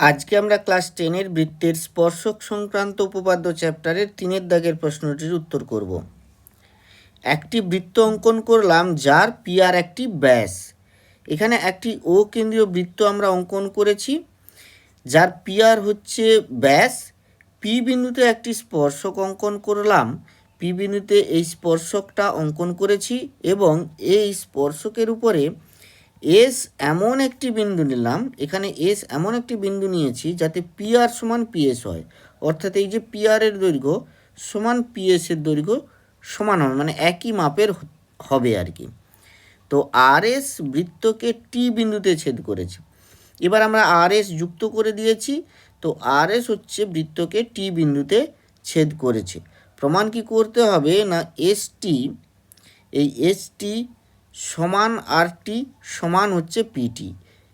আজকে আমরা ক্লাস টেনের বৃত্তের স্পর্শক সংক্রান্ত উপপাদ্য চ্যাপ্টারের তিনের দাগের প্রশ্নটির উত্তর করব। একটি বৃত্ত অঙ্কন করলাম যার পিয়ার একটি ব্যাস। এখানে একটি ও কেন্দ্রীয় বৃত্ত আমরা অঙ্কন করেছি, যার পিয়ার হচ্ছে ব্যাস। পি বিন্দুতে একটি স্পর্শক অঙ্কন করলাম পি বিন্দুতে এই স্পর্শকটা অঙ্কন করেছি এবং এই স্পর্শকের উপরে এস এমন একটি বিন্দু নিলাম, এখানে এস এমন একটি বিন্দু নিয়েছি যাতে পি আর সমান পিএস হয়। অর্থাৎ এই যে পি এর দৈর্ঘ্য সমান পিএস এর দৈর্ঘ্য সমান হবে মানে একই মাপের হবে আর কি। তো আর এস বৃত্তকে টি বিন্দুতে ছেদ করেছে। এবার আমরা আর এস যুক্ত করে দিয়েছি, তো আর এস হচ্ছে বৃত্তকে টি বিন্দুতে ছেদ করেছে। প্রমাণ কি করতে হবে? না এস টি এই এস টি সমান আর টি সমান হচ্ছে পিটি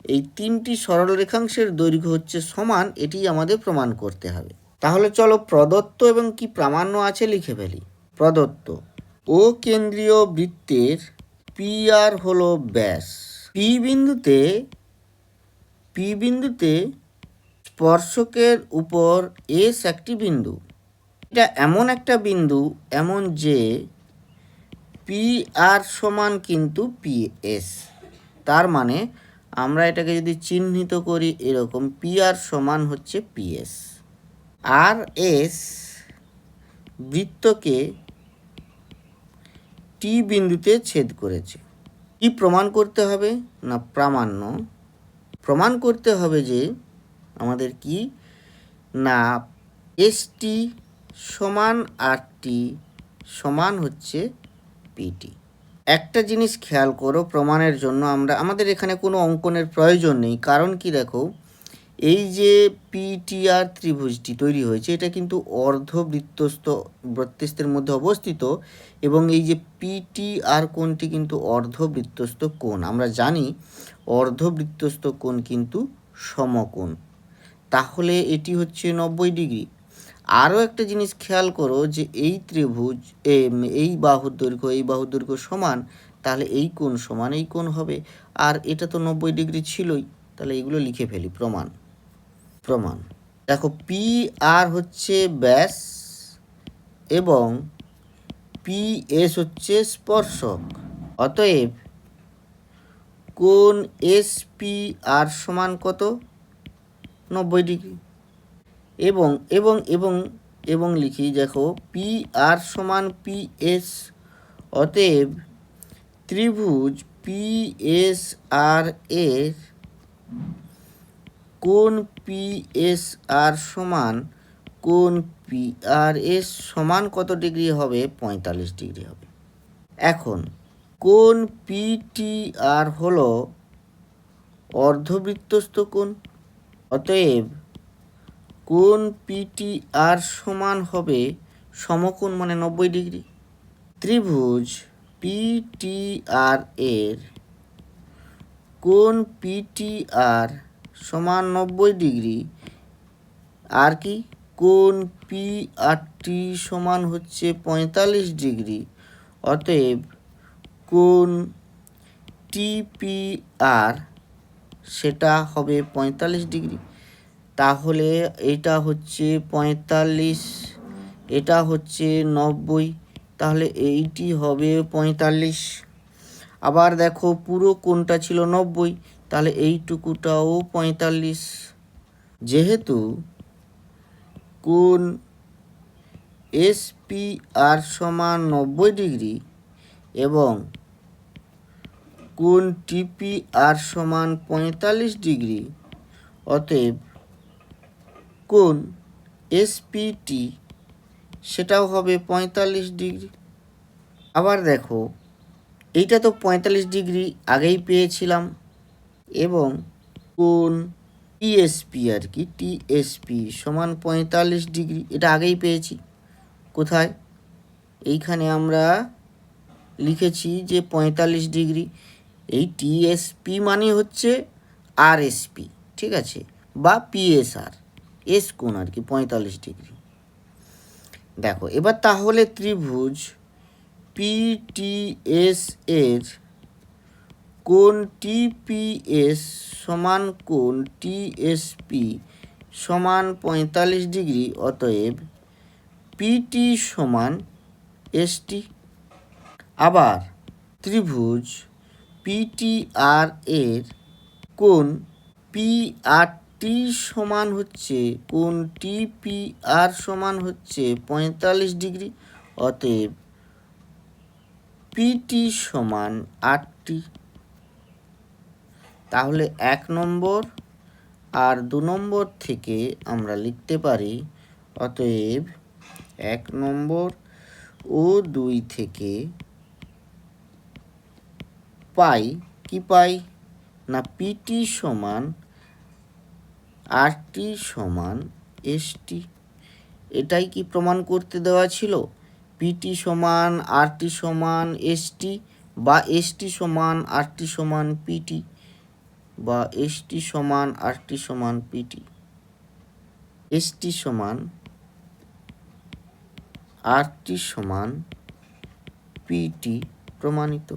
এই তিনটি সরল রেখাংশের দৈর্ঘ্য হচ্ছে সমান এটি আমাদের প্রমাণ করতে হবে। তাহলে চলো প্রদত্ত এবং কি প্রামাণ্য আছে লিখে ফেলি। প্রদত্ত, ও কেন্দ্রীয় বৃত্তের পি আর হলো ব্যাস। পি বিন্দুতে পি বিন্দুতে স্পর্শকের উপর এস একটি বিন্দু। এটা এমন একটা বিন্দু, এমন যে পি আর সমান কিন্তু পি এস। তার মানে আমরা এটাকে যদি চিহ্নিত করি এরকম পি আর সমান হচ্ছে পি এস। আর এস বৃত্তকে টি বিন্দুতে ছেদ করেছে। কি প্রমাণ করতে হবে না প্রামাণ্য? প্রমাণ করতে হবে যে আমাদের কি? না, এস টি সমান আর টি সমান হচ্ছে পিটি একটা জিনিস খেয়াল করো, প্রমাণের জন্য আমরা, আমাদের এখানে কোনো অঙ্কনের প্রয়োজন নেই। কারণ কি দেখো, এই যে পিটিআর ত্রিভুজটি তৈরি হয়েছে, এটা কিন্তু অর্ধবৃত্তস্থ বৃত্তস্থের মধ্যে অবস্থিত এবং এই যে পিটিআর কোণটি কিন্তু অর্ধবৃত্তস্থ কোণ। আমরা জানি অর্ধবৃত্তস্থ কোণ কিন্তু সমকোণ। তাহলে এটি হচ্ছে নব্বই ডিগ্রি। আরও একটা জিনিস খেয়াল করো যে এই ত্রিভুজ এই বাহুর দৈর্ঘ্য, এই বাহুর দৈর্ঘ্য সমান, তাহলে এই কোণ সমান এই কোণ হবে। আর এটা তো নব্বই ডিগ্রি ছিলই, তাহলে এগুলো লিখে ফেলি, প্রমাণ প্রমাণ। দেখো পি আর হচ্ছে ব্যাস এবং পি এস হচ্ছে স্পর্শক। অতএব কোন এস পি আর সমান কত? নব্বই ডিগ্রি। এবং এবং এবং এবং লিখি, দেখো পি আর সমান পি এস অতএব ত্রিভুজ পি এস আর এর কোন পি এস আর সমান কোন পি আর এস সমান কত ডিগ্রি হবে? পঁয়তাল্লিশ ডিগ্রি হবে। এখন কোন পিটি আর হলো অর্ধবৃত্তস্থ কোণ, অতএব কোন পিটি আর সমান হবে সমকোণ মানে নব্বই ডিগ্রি। ত্রিভুজ পিটি আর এর কোন পিটি আর সমান নব্বই ডিগ্রি। আর কি? কোন পি আর টি সমান হচ্ছে পঁয়তাল্লিশ ডিগ্রি। অতএব কোন টিপি আর সেটা হবে পঁয়তাল্লিশ ডিগ্রি। তাহলে এটা হচ্ছে পঁয়তাল্লিশ, এটা হচ্ছে নব্বই, তাহলে এইটি হবে পঁয়তাল্লিশ। আবার দেখো পুরো কোনটা ছিল নব্বই, তাহলে এইটুকুটাও পঁয়তাল্লিশ। যেহেতু কোন এসপি আর সমান নব্বই ডিগ্রি এবং কোন টিপি আর সমান পঁয়তাল্লিশ ডিগ্রি, অতএব কোন এসপিটি সেটাও হবে পঁয়তাল্লিশ ডিগ্রি। আবার দেখো, এইটা তো পঁয়তাল্লিশ ডিগ্রি আগেই পেয়েছিলাম। এবং কোন টিএসপি আর কি টিএসপি সমান পঁয়তাল্লিশ ডিগ্রি, এটা আগেই পেয়েছি। কোথায়? এইখানে আমরা লিখেছি যে পঁয়তাল্লিশ ডিগ্রি, এই টিএসপি মানে হচ্ছে আরএসপি ঠিক আছে? বা পিএসআর এস কোণ আর কি, পঁয়তাল্লিশ ডিগ্রি। দেখো, এবার তাহলে ত্রিভুজ পিটিএস এর কোন টিপিএস সমান কোন টিএসপি সমান পঁয়তাল্লিশ ডিগ্রি, অতএব পিটি সমান এসটি আবার ত্রিভুজ পিটিআর এর কোন পি আর টি সমান হচ্ছে, কোন টিপিআর সমান হচ্ছে পঁয়তাল্লিশ ডিগ্রি, অতএব পিটি সমান আটটি। তাহলে এক নম্বর আর দু নম্বর থেকে আমরা লিখতে পারি, অতএব এক নম্বর ও দুই থেকে পাই, কি পাই? না, পিটি সমান আরটি সমান এসটি। এটাই কি প্রমাণ করতে দেওয়া ছিল? পিটি সমান, আরটি সমান এসটি বা এসটি সমান, আরটি সমান পিটি বা এসটি সমান, আরটি সমান পিটি। এসটি সমান, আরটি সমান পিটি প্রমাণিত।